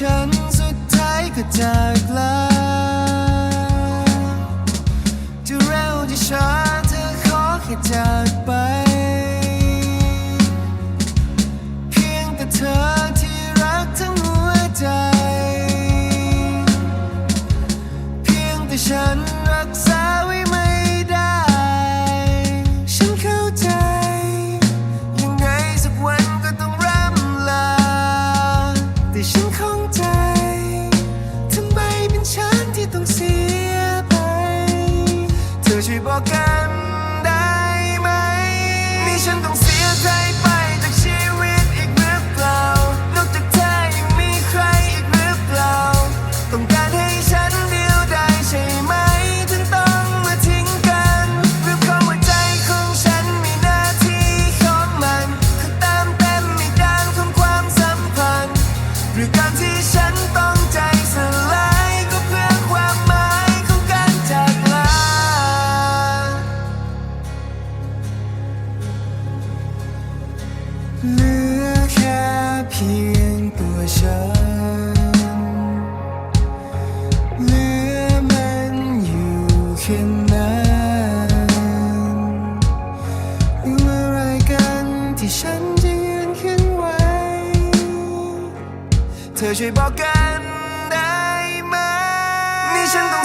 ฉันสุดท้ายก็จากลาจะเร็วจะช้าเธอขอแค่จากไป เพียงแต่เธอที่รักทั้งหัวใจ เพียงแต่ฉันรักษาไว้ไม่ জীবকে พียงตัวฉัน เหลือมันอยู่แค่นั้นหรืออไรกันที่ฉันจะยืนขึ้นไว้ เธอช่วยบอกกันได้ไหมนี่ฉันต้อง